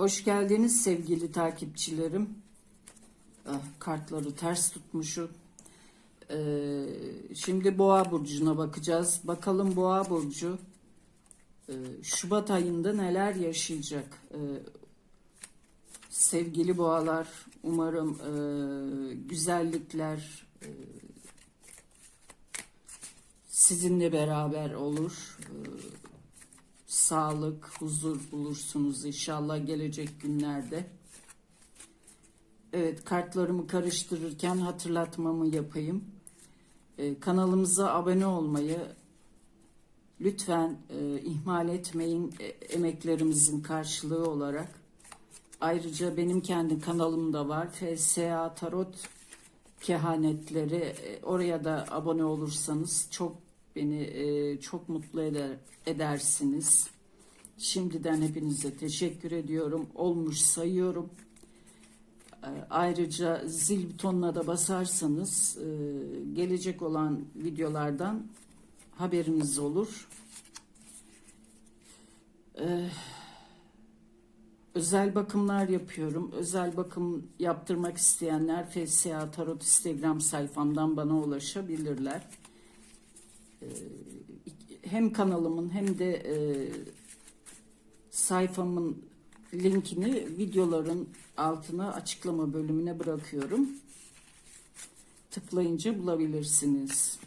Hoş geldiniz sevgili takipçilerim. Ah, kartları ters tutmuşum. Ee, şimdi Boğa burcuna bakacağız. Bakalım Boğa burcu e, Şubat ayında neler yaşayacak? Ee, sevgili Boğalar, umarım e, güzellikler e, sizinle beraber olur. Ee, sağlık, huzur bulursunuz inşallah gelecek günlerde. Evet, kartlarımı karıştırırken hatırlatmamı yapayım. Ee, kanalımıza abone olmayı lütfen e, ihmal etmeyin e, emeklerimizin karşılığı olarak. Ayrıca benim kendi kanalım da var. FSA Tarot Kehanetleri. E, oraya da abone olursanız çok beni e, çok mutlu eder, edersiniz. Şimdiden hepinize teşekkür ediyorum. Olmuş sayıyorum. E, Ayrıca zil butonuna da basarsanız e, gelecek olan videolardan haberiniz olur. E, Özel bakımlar yapıyorum. Özel bakım yaptırmak isteyenler FSA Tarot Instagram sayfamdan bana ulaşabilirler. Ee, Hem kanalımın hem de e, sayfamın linkini videoların altına açıklama bölümüne bırakıyorum. Tıklayınca bulabilirsiniz.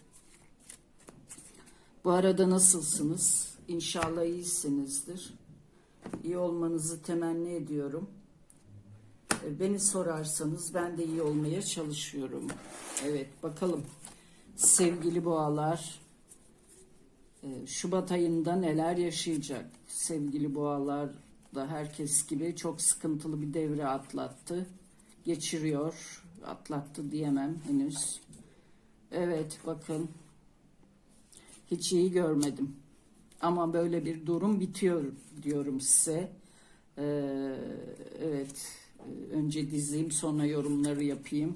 Bu arada nasılsınız? İnşallah iyisinizdir. İyi olmanızı temenni ediyorum. E, Beni sorarsanız ben de iyi olmaya çalışıyorum. Evet bakalım sevgili boğalar e, Şubat ayında neler yaşayacak? Sevgili boğalar da herkes gibi çok sıkıntılı bir devre atlattı. Geçiriyor. Atlattı diyemem henüz. Evet bakın hiç iyi görmedim. Ama böyle bir durum bitiyor diyorum size. Ee, evet. Ee, Önce dizeyim sonra yorumları yapayım.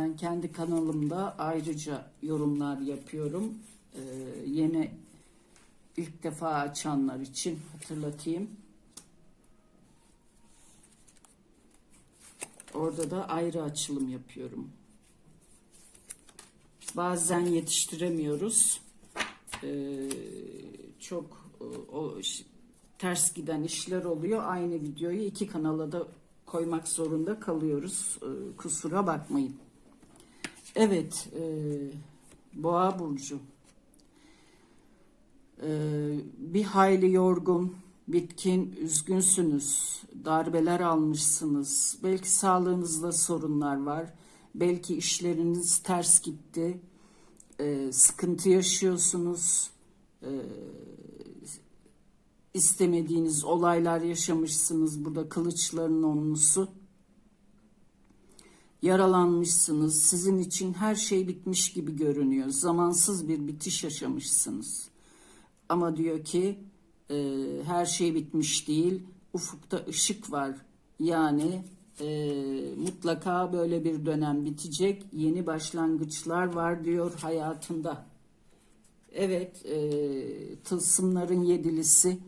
Ben kendi kanalımda ayrıca yorumlar yapıyorum. Ee, yeni ilk defa açanlar için hatırlatayım. Orada da ayrı açılım yapıyorum. Bazen yetiştiremiyoruz. Ee, çok o, o ters giden işler oluyor. Aynı videoyu iki kanala da koymak zorunda kalıyoruz. Ee, kusura bakmayın. Evet, e, Boğa burcu. Ee, bir hayli yorgun, bitkin, üzgünsünüz. Darbeler almışsınız. Belki sağlığınızda sorunlar var. Belki işleriniz ters gitti. Ee, sıkıntı yaşıyorsunuz. Ee, istemediğiniz olaylar yaşamışsınız. Burada kılıçların onlusu. Yaralanmışsınız. Sizin için her şey bitmiş gibi görünüyor. Zamansız bir bitiş yaşamışsınız. Ama diyor ki e, her şey bitmiş değil. Ufukta ışık var. Yani e, mutlaka böyle bir dönem bitecek. Yeni başlangıçlar var diyor hayatında. Evet, e, tılsımların yedilisi.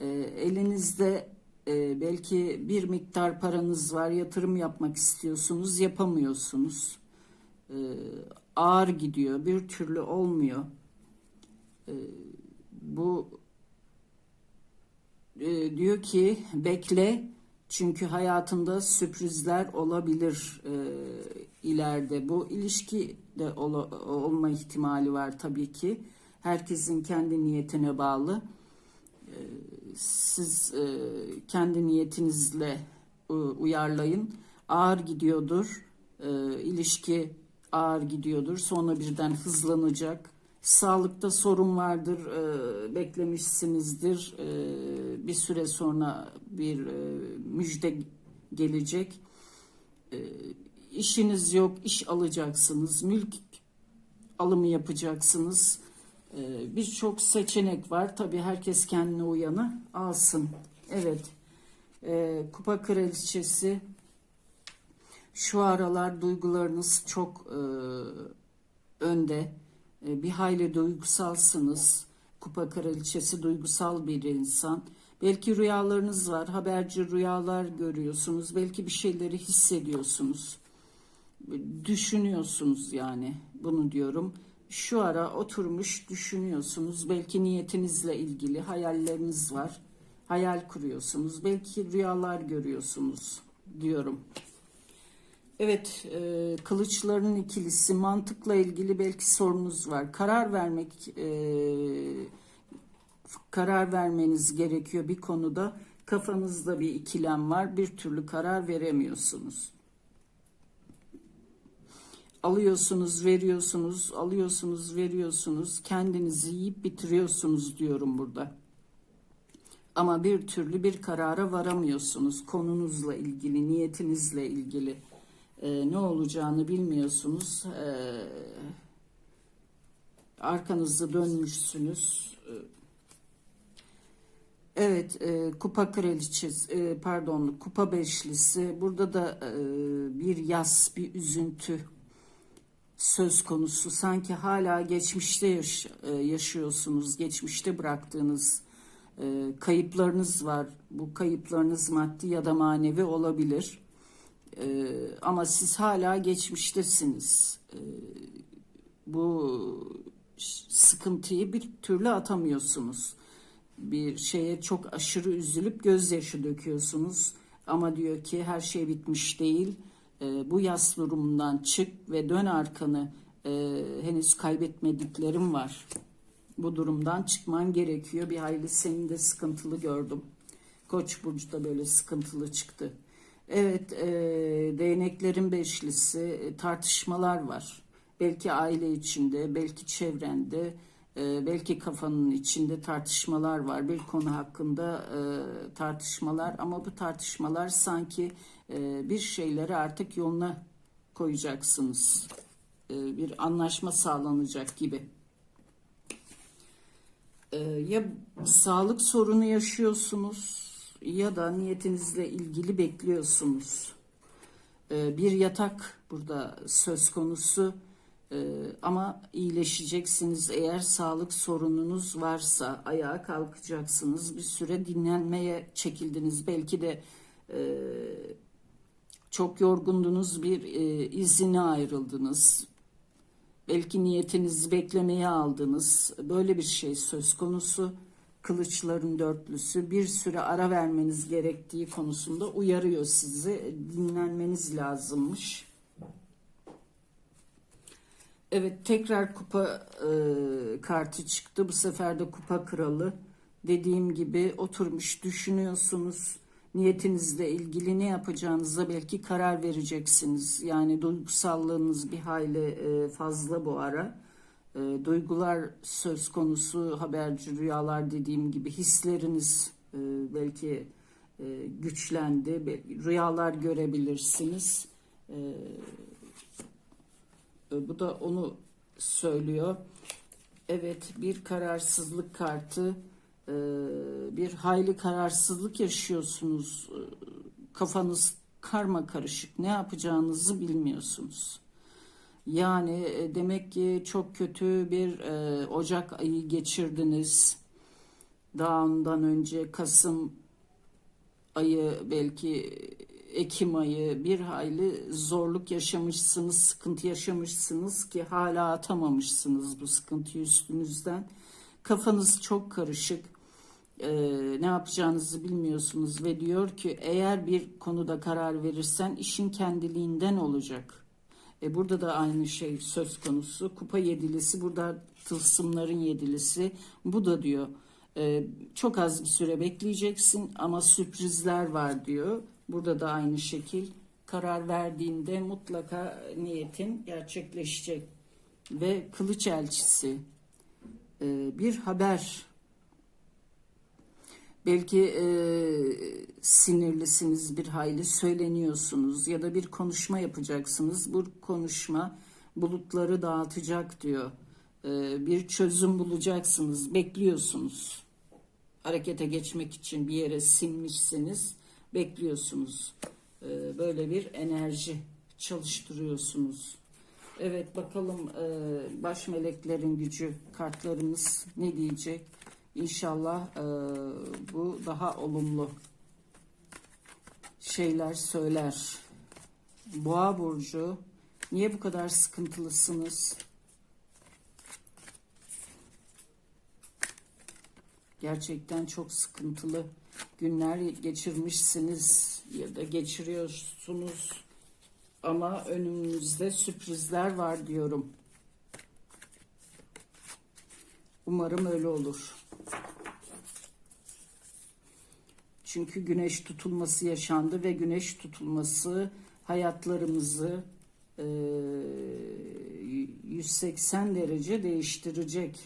E, elinizde e, belki bir miktar paranız var, yatırım yapmak istiyorsunuz, yapamıyorsunuz. E, ağır gidiyor, bir türlü olmuyor. E, bu e, diyor ki bekle çünkü hayatında sürprizler olabilir e, ileride. Bu ilişki de ola- olma ihtimali var tabii ki. Herkesin kendi niyetine bağlı. E, siz e, kendi niyetinizle e, uyarlayın. Ağır gidiyordur. E, ilişki ağır gidiyordur. Sonra birden hızlanacak. Sağlıkta sorun vardır, e, beklemişsinizdir. E, bir süre sonra bir e, müjde gelecek. E, işiniz yok, iş alacaksınız, mülk alımı yapacaksınız. E, Birçok seçenek var. Tabii herkes kendine uyanı alsın. Evet. E, Kupa Kraliçesi Şu aralar duygularınız çok e, önde. E, bir hayli duygusalsınız. Kupa kraliçesi duygusal bir insan. Belki rüyalarınız var. Haberci rüyalar görüyorsunuz. Belki bir şeyleri hissediyorsunuz. Düşünüyorsunuz yani. Bunu diyorum. Şu ara oturmuş düşünüyorsunuz. Belki niyetinizle ilgili hayalleriniz var. Hayal kuruyorsunuz. Belki rüyalar görüyorsunuz diyorum. Evet, e, kılıçların ikilisi mantıkla ilgili belki sorunuz var. Karar vermek, e, karar vermeniz gerekiyor bir konuda. Kafanızda bir ikilem var, bir türlü karar veremiyorsunuz. Alıyorsunuz, veriyorsunuz, alıyorsunuz, veriyorsunuz. Kendinizi yiyip bitiriyorsunuz diyorum burada. Ama bir türlü bir karara varamıyorsunuz. Konunuzla ilgili, niyetinizle ilgili e, ne olacağını bilmiyorsunuz. E, arkanızı dönmüşsünüz. E, Evet, e, kupa kraliçesi, e, pardon, kupa beşlisi. Burada da e, bir yas, bir üzüntü söz konusu. Sanki hala geçmişte yaş- e, yaşıyorsunuz, geçmişte bıraktığınız e, kayıplarınız var. Bu kayıplarınız maddi ya da manevi olabilir. E, ama siz hala geçmiştesiniz. E, bu sıkıntıyı bir türlü atamıyorsunuz. Bir şeye çok aşırı üzülüp gözyaşı döküyorsunuz. Ama diyor ki her şey bitmiş değil. E, bu yas durumundan çık ve dön arkanı. E, henüz kaybetmediklerim var. Bu durumdan çıkman gerekiyor. Bir hayli senin de sıkıntılı gördüm. Koç burcu da böyle sıkıntılı çıktı. Evet, e, değneklerin beşlisi e, tartışmalar var. Belki aile içinde, belki çevrende, e, belki kafanın içinde tartışmalar var. Bir konu hakkında e, tartışmalar ama bu tartışmalar sanki e, bir şeyleri artık yoluna koyacaksınız. E, bir anlaşma sağlanacak gibi. E, ya sağlık sorunu yaşıyorsunuz ya da niyetinizle ilgili bekliyorsunuz. Bir yatak burada söz konusu ama iyileşeceksiniz eğer sağlık sorununuz varsa ayağa kalkacaksınız bir süre dinlenmeye çekildiniz belki de çok yorgundunuz bir e, izine ayrıldınız belki niyetinizi beklemeye aldınız. Böyle bir şey söz konusu. Kılıçların dörtlüsü bir süre ara vermeniz gerektiği konusunda uyarıyor sizi. Dinlenmeniz lazımmış. Evet tekrar kupa e, kartı çıktı. Bu sefer de kupa kralı. Dediğim gibi oturmuş düşünüyorsunuz. Niyetinizle ilgili ne yapacağınıza belki karar vereceksiniz. Yani duygusallığınız bir hayli e, fazla bu ara. E, duygular söz konusu haberci rüyalar dediğim gibi hisleriniz e, belki güçlendi. Rüyalar görebilirsiniz. Bu da onu söylüyor. Evet bir kararsızlık kartı. E, Bir hayli kararsızlık yaşıyorsunuz. E, Kafanız karma karışık. Ne yapacağınızı bilmiyorsunuz. Yani e, demek ki çok kötü bir Ocak ayı geçirdiniz. Daha ondan önce Kasım ayı belki Ekim ayı bir hayli zorluk yaşamışsınız, sıkıntı yaşamışsınız ki hala atamamışsınız bu sıkıntıyı üstünüzden. Kafanız çok karışık. Ee, ne yapacağınızı bilmiyorsunuz ve diyor ki eğer bir konuda karar verirsen işin kendiliğinden olacak. E burada da aynı şey söz konusu. Kupa yedilisi burada tılsımların yedilisi. Bu da diyor e, çok az bir süre bekleyeceksin ama sürprizler var diyor. Burada da aynı şekil karar verdiğinde mutlaka niyetin gerçekleşecek. Ve kılıç elçisi e, bir haber Belki e, sinirlisiniz bir hayli söyleniyorsunuz ya da bir konuşma yapacaksınız. Bu konuşma bulutları dağıtacak diyor. E, bir çözüm bulacaksınız, bekliyorsunuz. Harekete geçmek için bir yere sinmişsiniz, bekliyorsunuz. E, böyle bir enerji çalıştırıyorsunuz. Evet bakalım e, baş meleklerin gücü kartlarımız ne diyecek? İnşallah e, bu daha olumlu şeyler söyler. Boğa burcu niye bu kadar sıkıntılısınız? Gerçekten çok sıkıntılı günler geçirmişsiniz ya da geçiriyorsunuz ama önümüzde sürprizler var diyorum. Umarım öyle olur. Çünkü güneş tutulması yaşandı ve güneş tutulması hayatlarımızı e, 180 derece değiştirecek.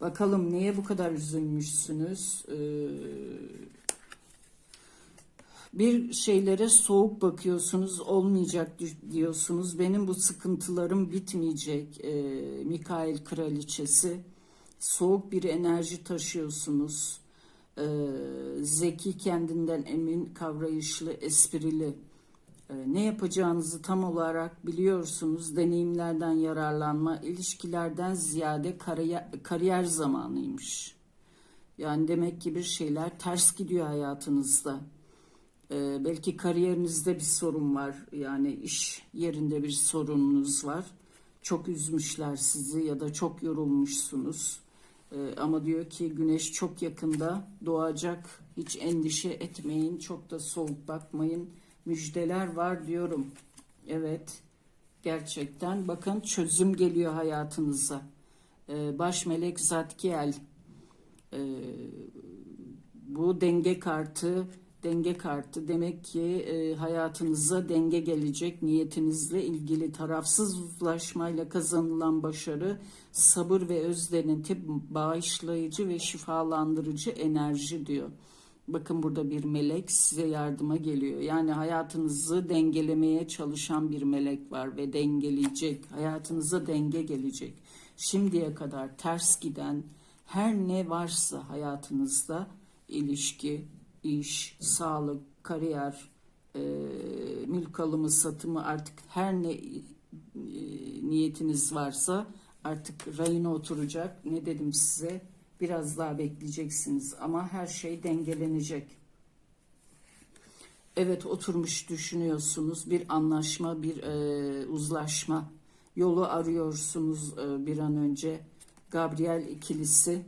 Bakalım niye bu kadar üzülmüşsünüz? Ee, bir şeylere soğuk bakıyorsunuz, olmayacak diyorsunuz. Benim bu sıkıntılarım bitmeyecek. Ee, Mikail Kraliçesi. Soğuk bir enerji taşıyorsunuz. Ee, zeki, kendinden emin, kavrayışlı, esprili. Ee, ne yapacağınızı tam olarak biliyorsunuz. Deneyimlerden yararlanma, ilişkilerden ziyade kariyer, kariyer zamanıymış. Yani demek ki bir şeyler ters gidiyor hayatınızda. Ee, belki kariyerinizde bir sorun var. Yani iş yerinde bir sorununuz var. Çok üzmüşler sizi ya da çok yorulmuşsunuz. Ee, ama diyor ki güneş çok yakında doğacak. Hiç endişe etmeyin. Çok da soğuk bakmayın müjdeler var diyorum. Evet, gerçekten bakın çözüm geliyor hayatınıza. Ee, baş melek Zatkiel ee, bu denge kartı denge kartı demek ki e, hayatınıza denge gelecek niyetinizle ilgili tarafsız uzlaşmayla kazanılan başarı sabır ve özdeneti bağışlayıcı ve şifalandırıcı enerji diyor. Bakın burada bir melek size yardıma geliyor. Yani hayatınızı dengelemeye çalışan bir melek var ve dengeleyecek. Hayatınıza denge gelecek. Şimdiye kadar ters giden her ne varsa hayatınızda ilişki, iş, sağlık, kariyer, e, mülk alımı, satımı artık her ne e, niyetiniz varsa artık rayına oturacak. Ne dedim size? Biraz daha bekleyeceksiniz ama her şey dengelenecek. Evet oturmuş düşünüyorsunuz bir anlaşma, bir e, uzlaşma yolu arıyorsunuz e, bir an önce. Gabriel ikilisi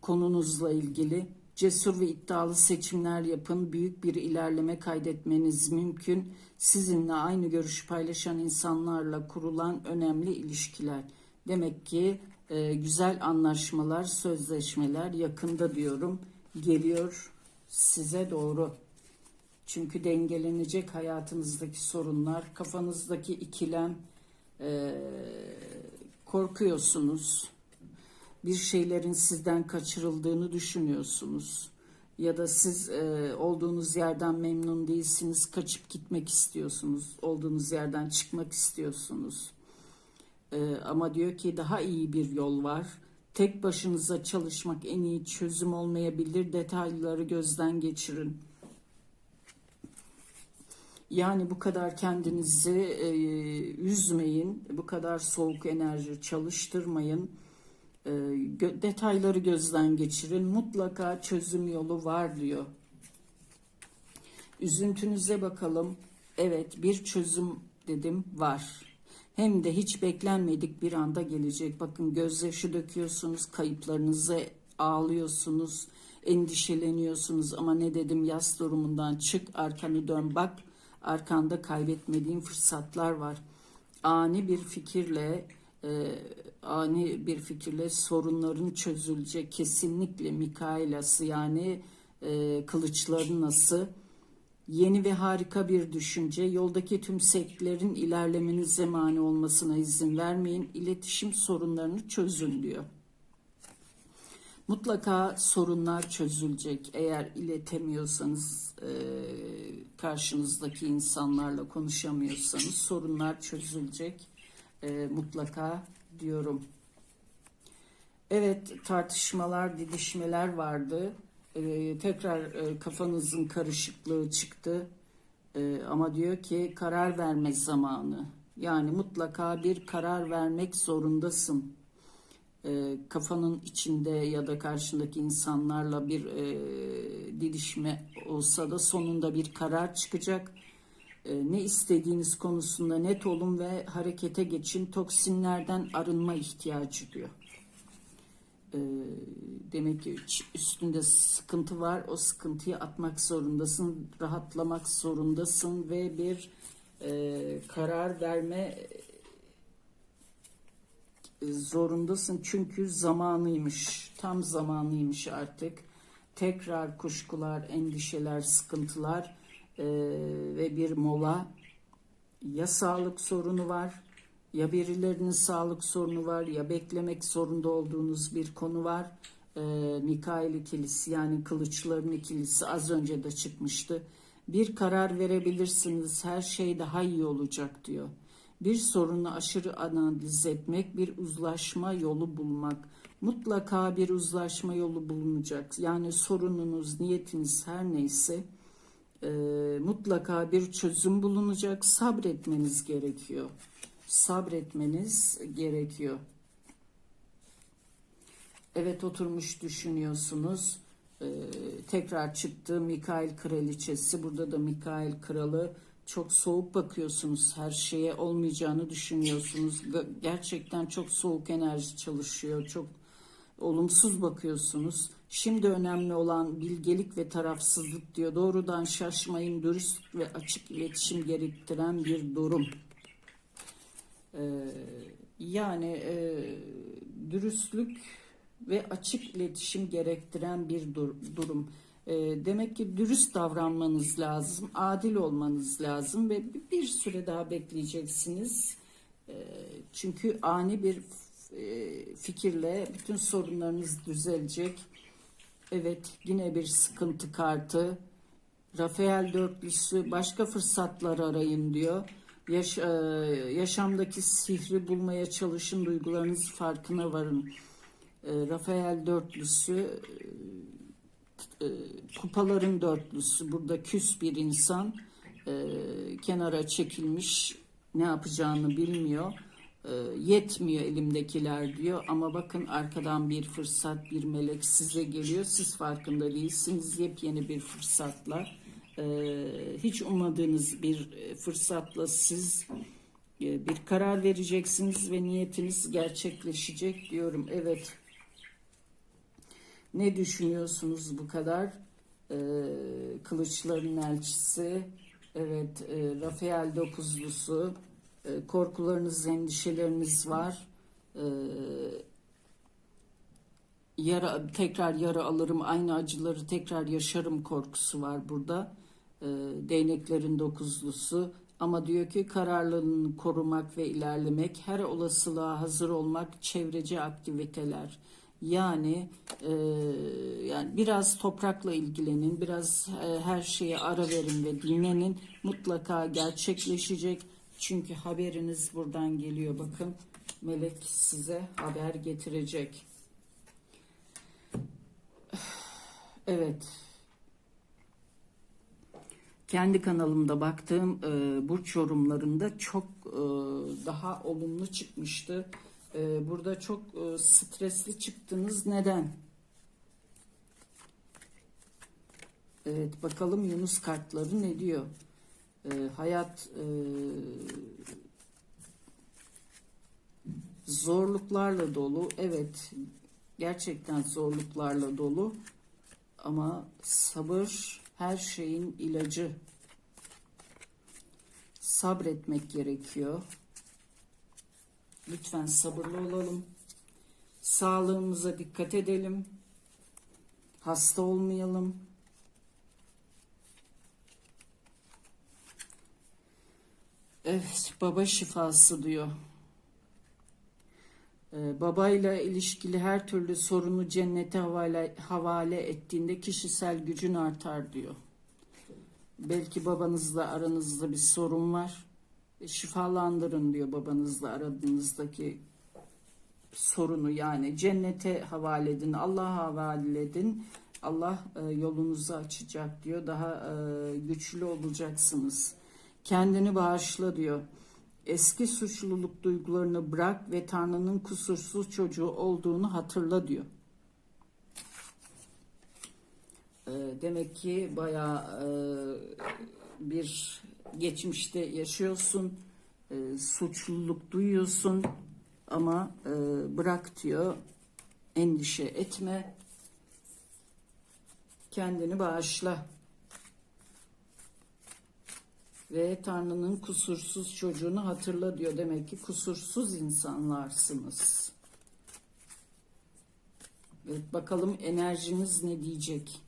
konunuzla ilgili cesur ve iddialı seçimler yapın. Büyük bir ilerleme kaydetmeniz mümkün. Sizinle aynı görüşü paylaşan insanlarla kurulan önemli ilişkiler. Demek ki e, güzel anlaşmalar, sözleşmeler yakında diyorum geliyor size doğru. Çünkü dengelenecek hayatınızdaki sorunlar, kafanızdaki ikilem, e, korkuyorsunuz. Bir şeylerin sizden kaçırıldığını düşünüyorsunuz. Ya da siz e, olduğunuz yerden memnun değilsiniz, kaçıp gitmek istiyorsunuz. Olduğunuz yerden çıkmak istiyorsunuz ee, ama diyor ki daha iyi bir yol var. Tek başınıza çalışmak en iyi çözüm olmayabilir. Detayları gözden geçirin. Yani bu kadar kendinizi e, üzmeyin. Bu kadar soğuk enerji çalıştırmayın. E, detayları gözden geçirin. Mutlaka çözüm yolu var diyor. Üzüntünüze bakalım. Evet bir çözüm dedim var hem de hiç beklenmedik bir anda gelecek. Bakın gözyaşı döküyorsunuz, kayıplarınızı ağlıyorsunuz, endişeleniyorsunuz ama ne dedim yaz durumundan çık arkanı dön bak arkanda kaybetmediğin fırsatlar var. Ani bir fikirle e, ani bir fikirle sorunların çözülecek kesinlikle Mikailası yani e, kılıçların nasıl Yeni ve harika bir düşünce, yoldaki tüm seklerin ilerlemenize mani olmasına izin vermeyin, iletişim sorunlarını çözün diyor. Mutlaka sorunlar çözülecek. Eğer iletemiyorsanız, e, karşınızdaki insanlarla konuşamıyorsanız sorunlar çözülecek. E, mutlaka diyorum. Evet tartışmalar, didişmeler vardı e, tekrar e, kafanızın karışıklığı çıktı. Ee, ama diyor ki karar verme zamanı. Yani mutlaka bir karar vermek zorundasın. Ee, kafanın içinde ya da karşındaki insanlarla bir e, didişme olsa da sonunda bir karar çıkacak. Ee, ne istediğiniz konusunda net olun ve harekete geçin. Toksinlerden arınma ihtiyacı diyor. Ee, demek ki üstünde sıkıntı var. O sıkıntıyı atmak zorundasın, rahatlamak zorundasın ve bir e, karar verme e, zorundasın. Çünkü zamanıymış, tam zamanıymış artık. Tekrar kuşkular, endişeler, sıkıntılar e, ve bir mola. Ya sağlık sorunu var, ya birilerinin sağlık sorunu var, ya beklemek zorunda olduğunuz bir konu var. Ee, Mikail ikilisi yani kılıçların ikilisi az önce de çıkmıştı. Bir karar verebilirsiniz, her şey daha iyi olacak diyor. Bir sorunu aşırı analiz etmek, bir uzlaşma yolu bulmak. Mutlaka bir uzlaşma yolu bulunacak. Yani sorununuz, niyetiniz her neyse e, mutlaka bir çözüm bulunacak. Sabretmeniz gerekiyor. Sabretmeniz gerekiyor. Evet oturmuş düşünüyorsunuz. Ee, tekrar çıktı Mikail Kraliçesi. Burada da Mikail Kralı. Çok soğuk bakıyorsunuz. Her şeye olmayacağını düşünüyorsunuz. Ge- Gerçekten çok soğuk enerji çalışıyor. Çok olumsuz bakıyorsunuz. Şimdi önemli olan bilgelik ve tarafsızlık diyor. Doğrudan şaşmayın, dürüst ve açık iletişim gerektiren bir durum. Ee, yani e, dürüstlük ve açık iletişim gerektiren bir dur- durum. Ee, demek ki dürüst davranmanız lazım, adil olmanız lazım ve bir süre daha bekleyeceksiniz. Ee, çünkü ani bir e, fikirle bütün sorunlarınız düzelecek. Evet, yine bir sıkıntı kartı. Rafael dörtlüsü başka fırsatlar arayın diyor. Yaş, e, yaşamdaki sihri bulmaya çalışın, duygularınız farkına varın. E, Rafael dörtlüsü, e, kupaların dörtlüsü, burada küs bir insan, e, kenara çekilmiş, ne yapacağını bilmiyor. E, yetmiyor elimdekiler diyor ama bakın arkadan bir fırsat, bir melek size geliyor. Siz farkında değilsiniz. Yepyeni bir fırsatla, e, hiç ummadığınız bir fırsatla siz e, bir karar vereceksiniz ve niyetiniz gerçekleşecek diyorum. Evet. Ne düşünüyorsunuz bu kadar? Kılıçların elçisi, evet, Rafael dokuzlusu, e, korkularınız, endişeleriniz var. Ee, yara, tekrar yara alırım, aynı acıları tekrar yaşarım korkusu var burada. Ee, değneklerin dokuzlusu. Ama diyor ki kararlılığını korumak ve ilerlemek, her olasılığa hazır olmak, çevreci aktiviteler. Yani e, yani biraz toprakla ilgilenin, biraz e, her şeye ara verin ve dinlenin. Mutlaka gerçekleşecek. Çünkü haberiniz buradan geliyor. Bakın melek size haber getirecek. Evet. Kendi kanalımda baktığım e, burç yorumlarında çok e, daha olumlu çıkmıştı. E, burada çok e, stresli çıktınız. Neden? Evet bakalım Yunus kartları ne diyor? E, hayat e, zorluklarla dolu. Evet gerçekten zorluklarla dolu. Ama sabır her şeyin ilacı. Sabretmek gerekiyor. Lütfen sabırlı olalım. Sağlığımıza dikkat edelim. Hasta olmayalım. Evet, baba şifası diyor. Ee, babayla ilişkili her türlü sorunu cennete havale, havale ettiğinde kişisel gücün artar diyor. Belki babanızla aranızda bir sorun var. E, Şifalandırın diyor babanızla aranızdaki sorunu yani cennete havale edin, Allah'a havale edin. Allah e, yolunuzu açacak diyor. Daha e, güçlü olacaksınız. Kendini bağışla diyor. Eski suçluluk duygularını bırak ve Tanrı'nın kusursuz çocuğu olduğunu hatırla diyor. E, demek ki bayağı e, bir geçmişte yaşıyorsun, e, suçluluk duyuyorsun ama e, bırak diyor, endişe etme, kendini bağışla. Ve Tanrı'nın kusursuz çocuğunu hatırla diyor. Demek ki kusursuz insanlarsınız. Evet bakalım enerjiniz ne diyecek?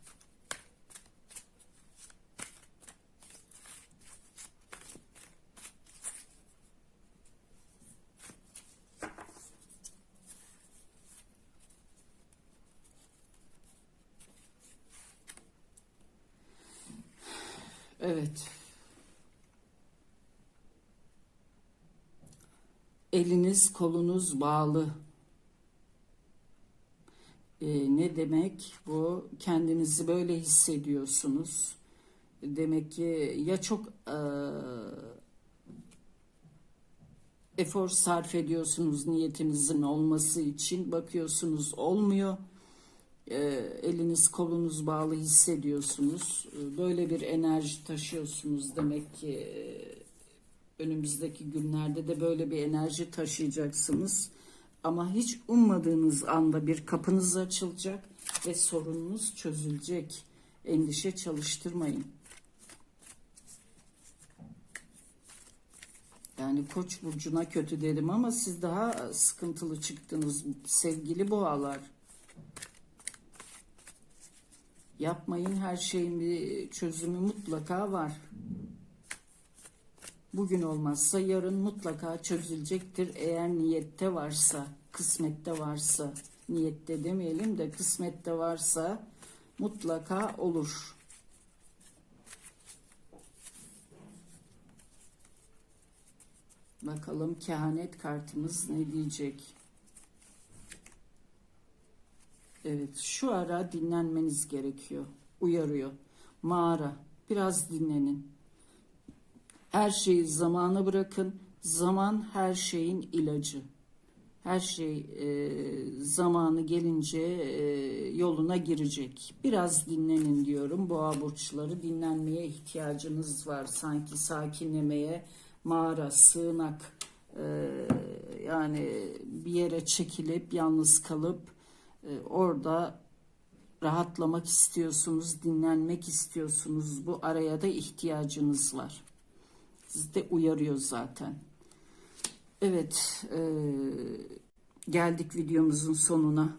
Evet. Eliniz kolunuz bağlı. Ee, ne demek bu? Kendinizi böyle hissediyorsunuz. Demek ki ya çok e, efor sarf ediyorsunuz niyetinizin olması için bakıyorsunuz olmuyor e, eliniz kolunuz bağlı hissediyorsunuz. E, Böyle bir enerji taşıyorsunuz demek ki e, önümüzdeki günlerde de böyle bir enerji taşıyacaksınız. Ama hiç ummadığınız anda bir kapınız açılacak ve sorununuz çözülecek. Endişe çalıştırmayın. Yani Koç burcuna kötü dedim ama siz daha sıkıntılı çıktınız sevgili boğalar. Yapmayın her şeyin bir çözümü mutlaka var. Bugün olmazsa yarın mutlaka çözülecektir eğer niyette varsa, kısmette varsa, niyette demeyelim de kısmette varsa mutlaka olur. Bakalım kehanet kartımız ne diyecek? Evet, şu ara dinlenmeniz gerekiyor. Uyarıyor. Mağara, biraz dinlenin. Her şeyi zamana bırakın. Zaman her şeyin ilacı. Her şey e, zamanı gelince e, yoluna girecek. Biraz dinlenin diyorum. Boğa burçları dinlenmeye ihtiyacınız var. Sanki sakinlemeye, mağara, sığınak, e, yani bir yere çekilip yalnız kalıp e, orada rahatlamak istiyorsunuz, dinlenmek istiyorsunuz. Bu araya da ihtiyacınız var. Sizi de uyarıyor zaten. Evet, e, geldik videomuzun sonuna.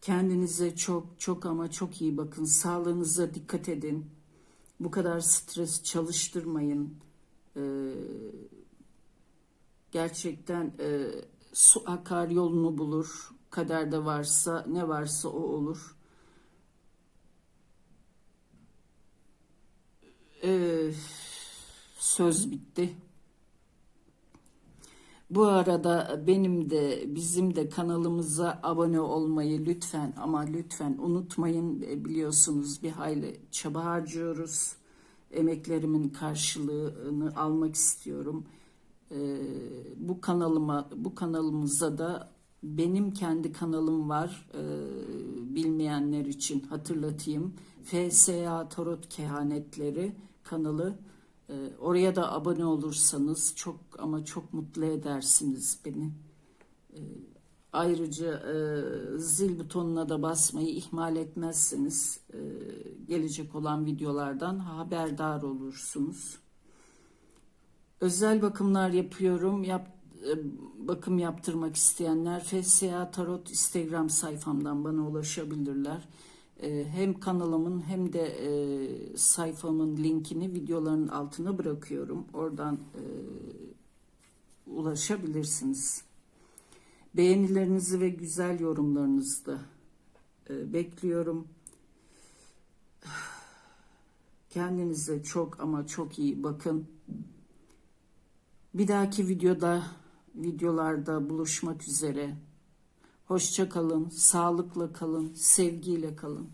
Kendinize çok çok ama çok iyi bakın. Sağlığınıza dikkat edin. Bu kadar stres çalıştırmayın. E, gerçekten e, su akar yolunu bulur. Kaderde varsa ne varsa o olur. Söz bitti. Bu arada benim de bizim de kanalımıza abone olmayı lütfen ama lütfen unutmayın biliyorsunuz bir hayli çaba harcıyoruz. Emeklerimin karşılığını almak istiyorum. Ee, bu kanalıma bu kanalımıza da benim kendi kanalım var ee, bilmeyenler için hatırlatayım FSA Tarot Kehanetleri kanalı Ee, oraya da abone olursanız çok ama çok mutlu edersiniz beni Ee, ayrıca e, zil butonuna da basmayı ihmal etmezseniz e, gelecek olan videolardan haberdar olursunuz. Özel bakımlar yapıyorum. Yap, e, bakım yaptırmak isteyenler FSA Tarot Instagram sayfamdan bana ulaşabilirler. E, Hem kanalımın hem de e, sayfamın linkini videoların altına bırakıyorum. Oradan e, ulaşabilirsiniz. Beğenilerinizi ve güzel yorumlarınızı da e, bekliyorum. Kendinize çok ama çok iyi bakın. Bir dahaki videoda videolarda buluşmak üzere. Hoşça kalın, sağlıkla kalın, sevgiyle kalın.